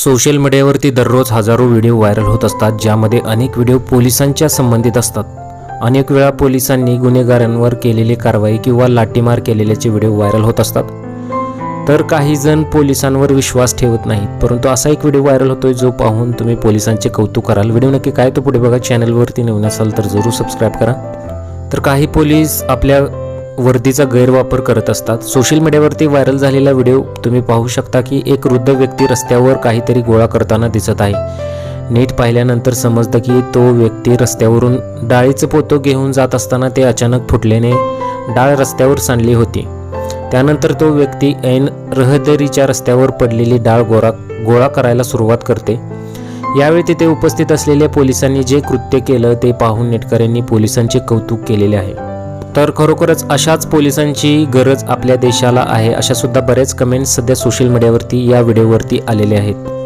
Social मीडियावरती दररोज हजारो व्हिडिओ व्हायरल होत असतात ज्यामध्ये अनेक व्हिडिओ पोलिसांच्या संबंधित असतात. अनेक वेळा पोलिसांनी गुन्हेगारांवर केलेली कारवाई किंवा लाठीमार केलेल्याचे व्हिडिओ व्हायरल होत असतात. तर काही जण पोलिसांवर विश्वास ठेवत नाहीत परंतु असा एक व्हिडिओ व्हायरल होतोय जो पाहून तुम्ही पोलिसांचे कौतुक कराल. व्हिडिओ नक्की काय तो पुढे बघा. चॅनलवरती नवीन असाल तर जरूर सबस्क्राईब करा. तर काही पोलीस आपल्या वर्दीचा गैरवापर करत असतात. सोशल मीडियावरती व्हायरल झालेला व्हिडिओ तुम्ही पाहू शकता की एक वृद्ध व्यक्ती रस्त्यावर काहीतरी गोळा करताना दिसत आहे. नीट पाहिल्यानंतर समजतं की तो व्यक्ती रस्त्यावरून डाळीचं पोतं घेऊन जात असताना ते अचानक फुटल्याने डाळ रस्त्यावर सांडली होती. त्यानंतर तो व्यक्ती ऐन रहदारीच्या रस्त्यावर पडलेली डाळ गोळा गोळा करायला सुरुवात करते. यावेळी तिथे उपस्थित असलेल्या पोलिसांनी जे कृत्य केलं ते पाहून नेटकऱ्यांनी पोलिसांचे कौतुक केलेले आहे. तर खरोखरच अशाच पोलिसांची गरज आपल्या देशाला आहे अशा सुद्धा बऱ्याच कमेंट्स सध्या सोशल मीडियावरती या व्हिडिओवरती आलेल्या आहेत.